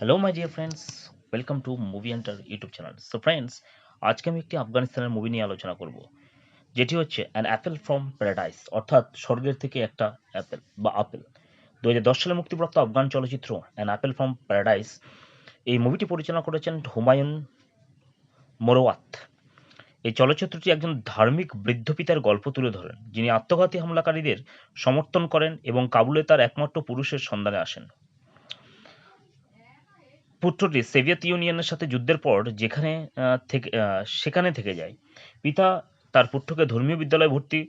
Hello my dear friends welcome to movie enter YouTube channel so friends আজকে আমি একটি আফগানিস্তানের মুভি নিয়ে আলোচনা করব। যেটি হচ্ছে অ্যান অ্যাপেল ফ্রম প্যারাডাইস অর্থাৎ স্বর্গের থেকে একটা অ্যাপেল বা আপেল দু হাজার দশ সালে মুক্তিপ্রাপ্ত আফগান চলচ্চিত্র অ্যান অ্যাপেল ফ্রম প্যারাডাইস এই মুভিটি পরিচালনা করেছেন হুমায়ুন মোরোয়াত। এই চলচ্চিত্রটি একজন ধার্মিক বৃদ্ধ পিতার গল্প তুলে ধরেন, যিনি আত্মঘাতী হামলাকারীদের সমর্থন করেন এবং কাবুলে তার একমাত্র পুরুষের সন্ধানে আসেন। পুত্রটি সোভিয়েত ইউনিয়নের সাথে যুদ্ধের পর যেখানে থেকে সেখানে থেকে যায়। পিতা তার পুত্রকে ধর্মীয় বিদ্যালয়ে ভর্তি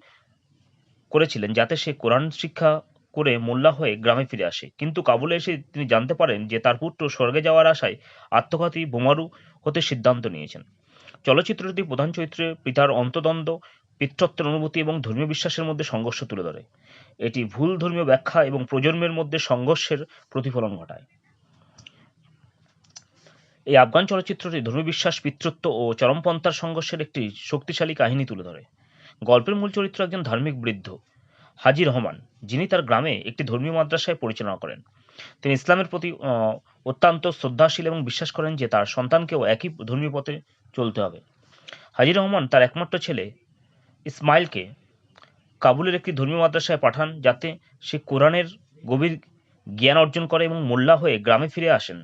করেছিলেন যাতে সে কোরআন শিক্ষা করে মোল্লা হয়ে গ্রামে ফিরে আসে। কিন্তু কাবুলে এসে তিনি জানতে পারেন যে তার পুত্র স্বর্গে যাওয়ার আশায় আত্মঘাতী বোমারু হতে সিদ্ধান্ত নিয়েছেন। চলচ্চিত্রটি প্রধান চরিত্রে পিতার অন্তদ্বন্দ্ব, পিতৃত্বের অনুভূতি এবং ধর্মীয় বিশ্বাসের মধ্যে সংঘর্ষ তুলে ধরে। এটি ভুল ধর্মীয় ব্যাখ্যা এবং প্রজন্মের মধ্যে সংঘর্ষের প্রতিফলন ঘটায়। এই আফগান চলচ্চিত্রটি ধর্মবিশ্বাস পিতৃত্ব ও চরমপন্থার সংঘর্ষের একটি শক্তিশালী কাহিনী তুলে ধরে। গল্পের মূল চরিত্র একজন ধার্মিক বৃদ্ধ, হাজি রহমান, যিনি তার গ্রামে একটি ধর্মীয় মাদ্রাসায় পরিচালনা করেন। তিনি ইসলামের প্রতি অত্যন্ত শ্রদ্ধাশীল এবং বিশ্বাস করেন যে তার সন্তানকেও একই ধর্মীয় পথে চলতে হবে। হাজি রহমান তার একমাত্র ছেলে ইসমাইলকে কাবুলের একটি ধর্মীয় মাদ্রাসায় পাঠান যাতে সে কোরআনের গভীর জ্ঞান অর্জন করে এবং মোল্লা হয়ে গ্রামে ফিরে আসেন।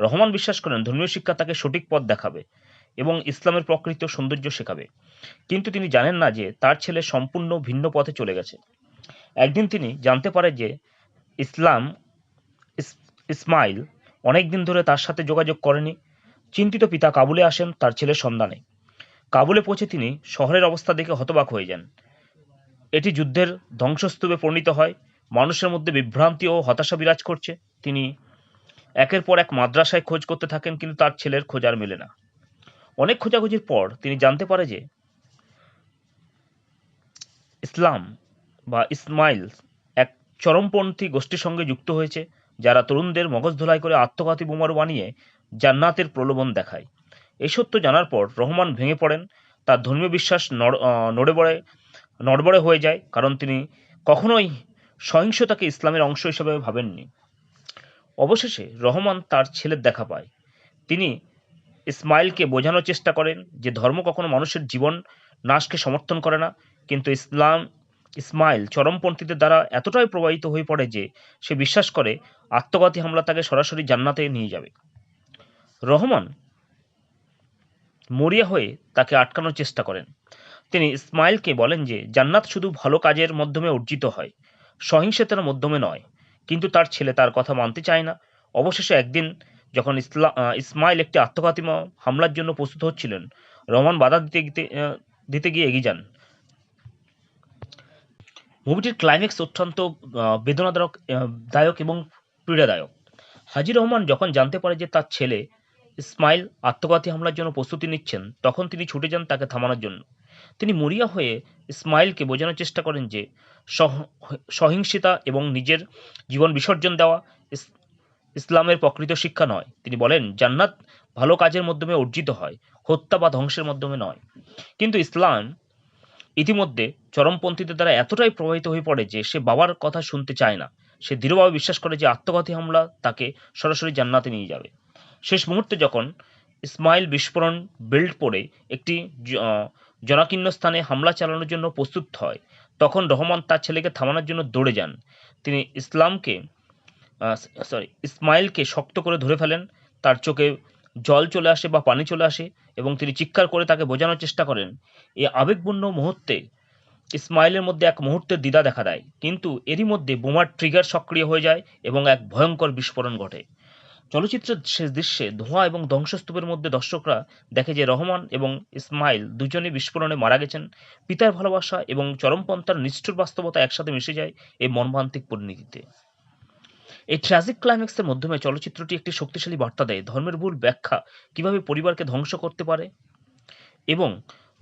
রহমান বিশ্বাস করেন, ধর্মীয় শিক্ষা তাকে সঠিক পথ দেখাবে এবং ইসলামের প্রকৃত সৌন্দর্য শেখাবে। কিন্তু তিনি জানেন না যে তার ছেলে সম্পূর্ণ ভিন্ন পথে চলে গেছে। একদিন তিনি জানতে পারে যে ইসলাম ইসমাইল অনেক দিন ধরে তার সাথে যোগাযোগ করেনি। চিন্তিত পিতা কাবুলে আসেন, তার ছেলের সন্ধানে। কাবুলে পৌঁছে তিনি শহরের অবস্থা দেখে হতবাক হয়ে যান। এটি যুদ্ধের ধ্বংসস্তূপে পরিণত হয়। মানুষের মধ্যে বিভ্রান্তি ও হতাশা বিরাজ করছে। তিনি একের পর এক মাদ্রাসায় খোঁজ করতে থাকেন কিন্তু তার ছেলের খোঁজ আর মেলে না। অনেক খোঁজাখুঁজির পর তিনি জানতে পারে যে ইসলাম বা ইসমাইল এক চরমপন্থী গোষ্ঠীর সঙ্গে যুক্ত হয়েছে, যারা তরুণদের মগজ ধোলাই করে আত্মঘাতী বোমারু বানিয়ে জান্নাতের প্রলোভন দেখায়। এই সত্য জানার পর রহমান ভেঙে পড়েন, তার ধর্মীয় বিশ্বাস নড়- বড়ে নড়বড়ে হয়ে যায়, কারণ তিনি কখনোই সহিংসতাকে ইসলামের অংশ হিসেবে ভাবেননি। অবশেষে রহমান তার ছেলের দেখা পায়। তিনি ইসমাইলকে বোঝানোর চেষ্টা করেন যে ধর্ম কখনো মানুষের জীবন নাশকে সমর্থন করে না, কিন্তু ইসলাম, ইসমাইল চরমপন্থীদের দ্বারা এতটাই প্রভাবিত হয়ে পড়ে যে সে বিশ্বাস করে আত্মঘাতী হামলা তাকে সরাসরি জান্নাতে নিয়ে যাবে। রহমান মরিয়া হয়ে তাকে আটকানোর চেষ্টা করেন। তিনি ইসমাইলকে বলেন যে জান্নাত শুধু ভালো কাজের মাধ্যমে অর্জিত হয়, সহিংসতার মাধ্যমে নয় কিন্তু তার ছেলে তার কথা মানতে চায় না। অবশেষে একদিন যখন ইসলা ইসমাইল একটি আত্মঘাতী হামলার জন্য প্রস্তুত হচ্ছিলেন, রহমান বাধা দিতে দিতে দিতে গিয়ে এগিয়ে যান। মুভিটির ক্লাইম্যাক্স অত্যন্ত বেদনাদায়ক দায়ক এবং পীড়াদায়ক। হাজির রহমান যখন জানতে পারে যে তার ছেলে ইসমাইল আত্মঘাতী হামলার জন্য প্রস্তুতি নিচ্ছেন, তখন তিনি ছুটে যান তাকে থামানোর জন্য। তিনি মরিয়া হয়ে ইসমাইলকে বোঝানোর চেষ্টা করেন যে সহ- সহিংসতা এবং নিজের জীবন বিসর্জন দেওয়া ইসলামের প্রকৃত শিক্ষা নয়। তিনি বলেন, জান্নাত ভালো কাজের মাধ্যমে অর্জিত হয়, হত্যা বা ধ্বংসের মাধ্যমে নয়। কিন্তু ইসলাম ইতিমধ্যে চরমপন্থীদের দ্বারা এতটাই প্রভাবিত হয়ে পড়ে যে সে বাবার কথা শুনতে চায় না। সে দৃঢ়ভাবে বিশ্বাস করে যে আত্মঘাতী হামলা তাকে সরাসরি জান্নাতে নিয়ে যাবে। শেষ মুহূর্তে যখন ইসমাইল বিস্ফোরণ বেল্ট পরে একটি জ- আহ, জনাকীর্ণ স্থানে হামলা চালানোর জন্য প্রস্তুত হয়। তখন রহমান তার ছেলেকে থামানোর জন্য দৌড়ে যান। তিনি ইসলামকে সরি ইসমাইলকে শক্ত করে ধরে ফেলেন। তার চোখে জল চলে আসে বা পানি চলে আসে এবং তিনি চিৎকার করে তাকে বোঝানোর চেষ্টা করেন। এই আবেগপূর্ণ মুহূর্তে ইসমাইলের মধ্যে এক মুহূর্তের দ্বিধা দেখা দেয়। কিন্তু এরই মধ্যে বোমার ট্রিগার সক্রিয় হয়ে যায় এবং এক ভয়ঙ্কর বিস্ফোরণ ঘটে। চলচ্চিত্রের শেষ দৃশ্যে ধোঁয়া এবং ধ্বংসস্তূপের মধ্যে দর্শকরা দেখে যে রহমান এবং ইসমাইল দুজনেই বিস্ফোরণে মারা গেছেন, পিতার ভালোবাসা এবং চরমপন্থার নিষ্ঠুর বাস্তবতা একসাথে মিশে যায় এই মর্মান্তিক পরিণতিতে। এই ট্র্যাজিক ক্লাইম্যাক্সের মাধ্যমে চলচ্চিত্রটি একটি শক্তিশালী বার্তা দেয়, ধর্মের ভুল ব্যাখ্যা কীভাবে পরিবারকে ধ্বংস করতে পারে এবং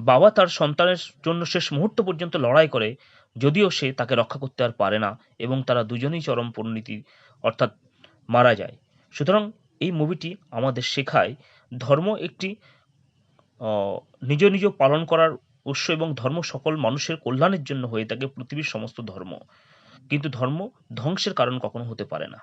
বাবা তার সন্তানের জন্য শেষ মুহূর্ত পর্যন্ত লড়াই করে, যদিও সে তাকে রক্ষা করতে আর পারে না এবং তারা দুজনেই চরম পরিণতি অর্থাৎ মারা যায়। সুতরাং এই মুভিটি আমাদের শেখায় ধর্ম একটি নিজ নিজ পালন করার উৎস এবং ধর্ম সকল মানুষের কল্যাণের জন্য হয়ে থাকে পৃথিবীর সমস্ত ধর্ম। কিন্তু ধর্ম ধ্বংসের কারণ কখনো হতে পারে না।